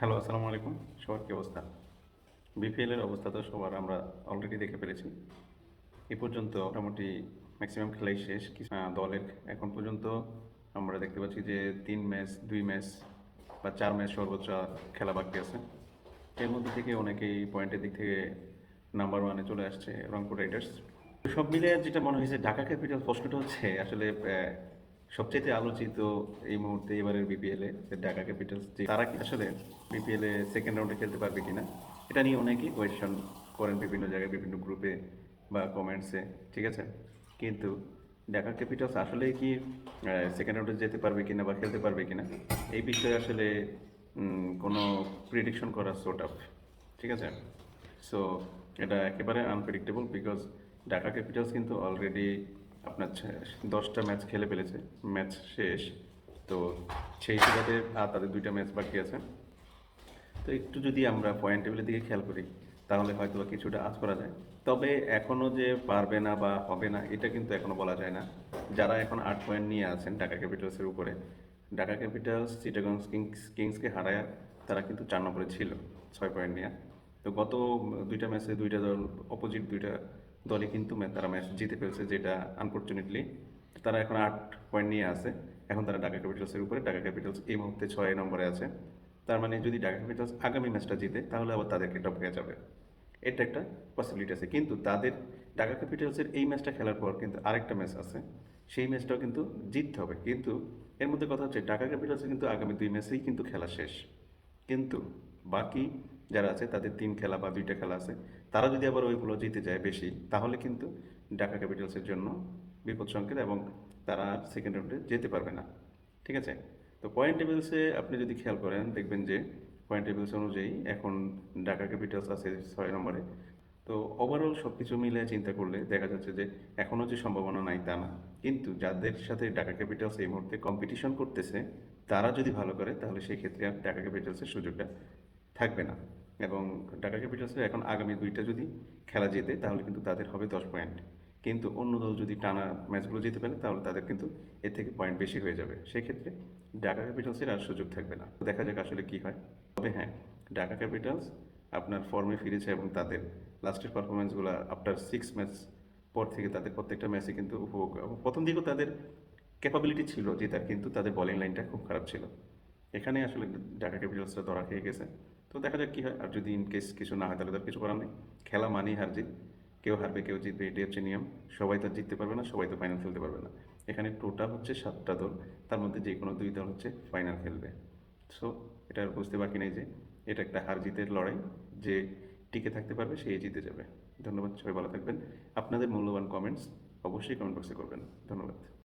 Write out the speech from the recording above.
Hello, আসসালামু আলাইকুম। সবার কী অবস্থা? বিপিএলের অবস্থা তো সবার আমরা অলরেডি দেখে ফেলেছি। এ পর্যন্ত মোটামুটি ম্যাক্সিমাম খেলাই শেষ। দলের এখন পর্যন্ত আমরা দেখতে পাচ্ছি যে তিন ম্যাচ, দুই ম্যাচ বা চার ম্যাচ সর্বোচ্চ খেলা বাকি আছে। এর মধ্যে থেকে অনেকেই পয়েন্টের দিক থেকে নাম্বার ওয়ানে চলে আসছে রংপুর রাইডার্স সব মিলে যেটা মনে হয়েছে ঢাকা ক্যাপিটাল প্রশ্নটা হচ্ছে, আসলে সবচেয়ে আলোচিত এই মুহূর্তে এবারের বিপিএল এ ঢাকা ক্যাপিটালস, যে তারা কি আসলে বিপিএল এ সেকেন্ড রাউন্ডে খেলতে পারবে কিনা, এটা নিয়ে অনেকেই কোয়েশ্চন করেন বিভিন্ন জায়গায়, বিভিন্ন গ্রুপে বা কমেন্টসে ঠিক আছে? কিন্তু ঢাকা ক্যাপিটালস আসলে কি সেকেন্ড রাউন্ডে যেতে পারবে কিনা বা খেলতে পারবে কিনা, এই বিষয়ে আসলে কোনো প্রিডিকশন করা সোট আপ ঠিক আছে? সো এটা একেবারে আনপ্রেডিক্টেবল বিকজ ঢাকা ক্যাপিটালস কিন্তু অলরেডি আপনার দশটা ম্যাচ খেলে ফেলেছে। ম্যাচ শেষ। তো সেই সুবাদে আর তাদের দুইটা ম্যাচ বাকি আছে। তো একটু যদি আমরা পয়েন্ট টেবিলের দিকে খেয়াল করি, তাহলে হয়তো কিছুটা আজ করা যায়। তবে এখনও যে পারবে না বা হবে না, এটা কিন্তু এখনও বলা যায় না। যারা এখন আট পয়েন্ট নিয়ে আছেন ঢাকা ক্যাপিটালসের উপরে, ঢাকা ক্যাপিটালস চিটাগং কিংস কিংসকে হারায় তারা কিন্তু চার নম্বরে ছিল, ছয় পয়েন্ট নিয়ে। তো গত দুইটা ম্যাচে দুইটা দল অপোজিট দুইটা দলই কিন্তু তারা ম্যাচ জিতে ফেলছে যেটা আনফর্চুনেটলি তারা এখন আট পয়েন্ট নিয়ে আছে। এখন তারা ঢাকা ক্যাপিটালসের উপরে। ঢাকা ক্যাপিটালস এই মুহূর্তে ছয় নম্বরে আছে। তার মানে যদি ঢাকা ক্যাপিটালস আগামী ম্যাচটা জিতে, তাহলে আবার তাদেরকে টপ হয়ে যাবে। এটা একটা পসিবিলিটি আছে। কিন্তু তাদের ঢাকা ক্যাপিটালসের এই ম্যাচটা খেলার পর কিন্তু আরেকটা ম্যাচ আছে। সেই ম্যাচটাও কিন্তু জিততে হবে। কিন্তু এর মধ্যে কথা হচ্ছে, ঢাকা ক্যাপিটালসের কিন্তু আগামী দুই ম্যাচেই কিন্তু খেলা শেষ। কিন্তু বাকি যারা আছে, তাদের তিন খেলা বা দুইটা খেলা আছে, তারা যদি আবার ওইগুলো জিতে যায় বেশি, তাহলে কিন্তু ঢাকা ক্যাপিটালসের জন্য বিপদ সংকেত এবং তারা আর সেকেন্ড রাউন্ডে যেতে পারবে না। ঠিক আছে? তো পয়েন্ট টেবিলসে আপনি যদি খেয়াল করেন, দেখবেন যে পয়েন্ট টেবিলস অনুযায়ী এখন ঢাকা ক্যাপিটালস আছে ছয় নম্বরে। তো ওভারঅল সব কিছু মিলে চিন্তা করলে দেখা যাচ্ছে যে এখনও যে সম্ভাবনা নাই তা না। কিন্তু যাদের সাথে ঢাকা ক্যাপিটালস এই মুহূর্তে কম্পিটিশন করতেছে, তারা যদি ভালো করে, তাহলে সেই ক্ষেত্রে আর ঢাকা ক্যাপিটালসের সুযোগটা থাকবে না। এবং ঢাকা ক্যাপিটালসের এখন আগামী দুইটা যদি খেলা জেতে, তাহলে কিন্তু তাদের হবে দশ পয়েন্ট। কিন্তু অন্য দল যদি টানা ম্যাচগুলো জিতে পারে তাহলে তাদের কিন্তু এর থেকে পয়েন্ট বেশি হয়ে যাবে। সেক্ষেত্রে ঢাকা ক্যাপিটালসের আর সুযোগ থাকবে না। দেখা যাক আসলে কি হয়। তবে হ্যাঁ ঢাকা ক্যাপিটালস আপনার ফর্মে ফিরেছে এবং তাদের লাস্টের পারফরমেন্সগুলো আফটার সিক্স ম্যাচ পর থেকে তাদের প্রত্যেকটা ম্যাচে কিন্তু উপভোগ প্রথম দিকেও তাদের ক্যাপাবিলিটি ছিল জেতার, কিন্তু তাদের বোলিং লাইনটা খুব খারাপ ছিল। এখানে আসলে ঢাকা ক্যাপিটালসটা ধরা খেয়ে গেছে। তো দেখা যাক কী হয়। আর যদি ইন কেস কিছু না হয়, তাহলে তার কিছু করার নেই। খেলা মানেই হার জিত। কেউ হারবে, কেউ জিতবে এটি হচ্ছে নিয়ম। সবাই তো জিততে পারবে না, সবাই তো ফাইনাল খেলতে পারবে না। এখানে টোটাল হচ্ছে সাতটা দল, তার মধ্যে যে কোনো দুই দল হচ্ছে ফাইনাল খেলবে। সো এটা বুঝতে বাকি নেই যে এটা একটা হার জিতের লড়াই। যে টিকে থাকতে পারবে সেই জিতে যাবে। ধন্যবাদ, সবাই ভালো থাকবেন। আপনাদের মূল্যবান কমেন্টস অবশ্যই কমেন্ট বক্সে করবেন। ধন্যবাদ।